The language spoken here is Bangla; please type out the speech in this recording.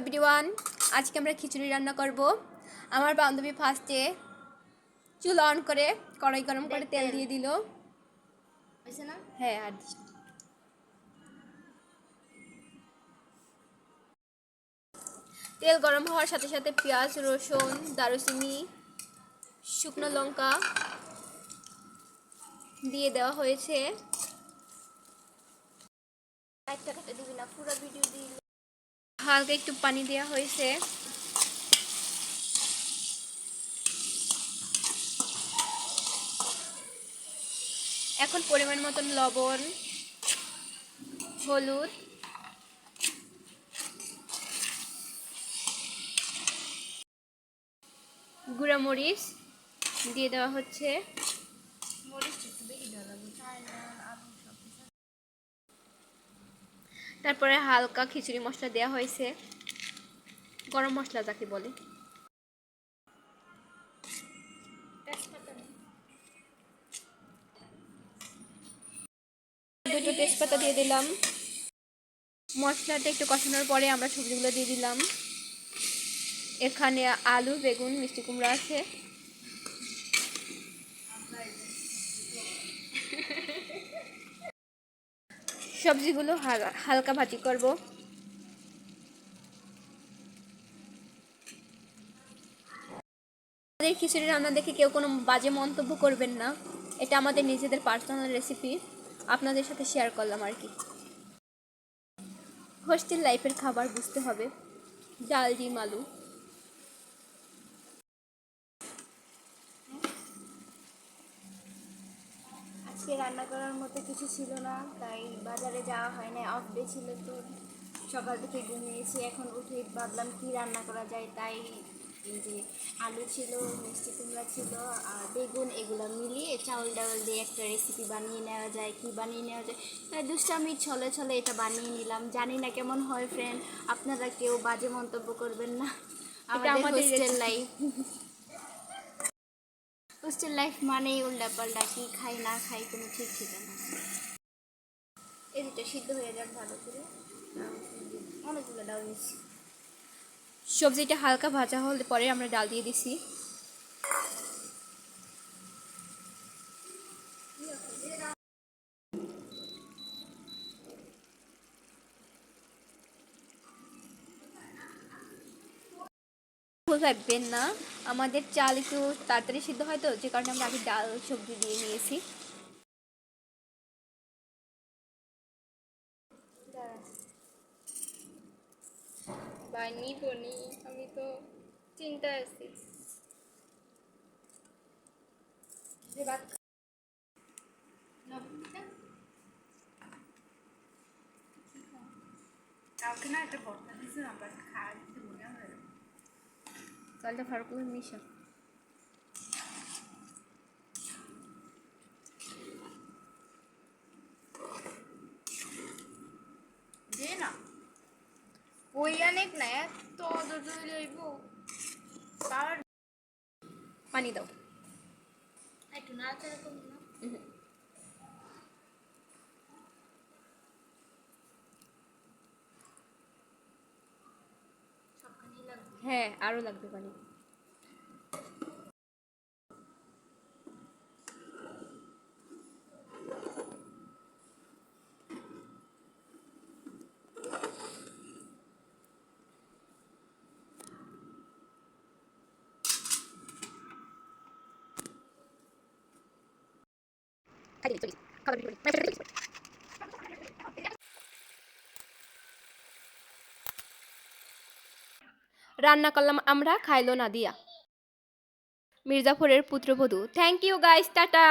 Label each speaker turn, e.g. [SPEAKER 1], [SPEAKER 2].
[SPEAKER 1] এভরিওয়ান আজকে আমরা খিচুড়ি রান্না করব। আমার বান্ধবী ফার্স্টে চুল অন করে কড়াই গরম করে তেল দিয়ে দিল। হ্যাঁ আর তেল গরম হওয়ার সাথে সাথে পেঁয়াজ রসুন দারুচিনি শুকনো লঙ্কা দিয়ে দেওয়া হয়েছে। একটা কাটা দিবি না পুরো ভিডিও দিয়ে হালকা একটু পানি দেওয়া হয়েছে। এখন পরিমাণ মতন লবণ, হলুদ গুঁড়া মরিচ দিয়ে দেওয়া হচ্ছে।
[SPEAKER 2] মরিচটা
[SPEAKER 1] তারপরে হালকা খিচুড়ি মশলা দেওয়া হয়েছে। গরম মশলা যাকে বলে। দুটো তেজপাতা দিয়ে দিলাম। মশলাটা একটু কষানোর পরে আমরা সবজিগুলো দিয়ে দিলাম। এখানে আলু, বেগুন, মিষ্টি কুমড়া আছে। সবজিগুলো হাল- হালকা ভাজি করব। আমাদের খিচুড়ি রান্না দেখে কেউ কোনো বাজে মন্তব্য করবেন না। এটা আমাদের নিজেদের পার্সোনাল রেসিপি আপনাদের সাথে শেয়ার করলাম আর কি। হোস্টেল লাইফের খাবার বুঝতে হবে। ডাল, ডিম, আলু।
[SPEAKER 2] আজকে রান্না করার মতো কিছু ছিল না তাই বাজারে যাওয়া হয় না অফ ডে ছিল তো সকাল থেকে ঘুমিয়েছি এখন উঠে ভাবলাম কি রান্না করা যায় তাই এই যে আলু ছিল মিষ্টি কুমড়া ছিল আর বেগুন এগুলো মিলিয়ে চাউল ডাউল দিয়ে একটা রেসিপি বানিয়ে নেওয়া যায় কি বানিয়ে নেওয়া যায় তাই দুষ্টামি ছলে ছলে এটা বানিয়ে নিলাম। জানি না কেমন হয় ফ্রেন্ড আপনারা কেউ বাজে মন্তব্য করবেন না। আমাদের
[SPEAKER 1] আমাদের
[SPEAKER 2] হোস্টেল লাইফ হোস্টেল লাইফ মানেই উল্টা পাল্টা, কি খাই না খাই কোনো ঠিক ঠিকানা না এই দুটো সিদ্ধ হয়ে যাক ভালো করে। অনেকগুলো ডাল নিচ্ছি
[SPEAKER 1] সবজিটা হালকা ভাজা হলে পরে আমরা ডাল দিয়ে দিছি। ভুল ভাববেন না, আমাদের চাল একটু তাড়াতাড়ি সিদ্ধ হয় তো, যে কারণে আমরা আগে ডাল, সবজি দিয়ে নিয়েছি
[SPEAKER 2] বা নিবনি আমি তো চিন্তায় আছি।
[SPEAKER 1] চালটা ভালো করে মিশা।
[SPEAKER 2] দে না। ওই অনেক না এত দুধ লইব পাওয়ার
[SPEAKER 1] পানি দাও।
[SPEAKER 2] একটু নাড়াচাড়া করুন না?
[SPEAKER 1] হ্যাঁ আরও লাগবে পানি। রান্না করলাম আমরা খাইলো না দিয়া মির্জাফরের পুত্রবধূ। Thank you guys tata.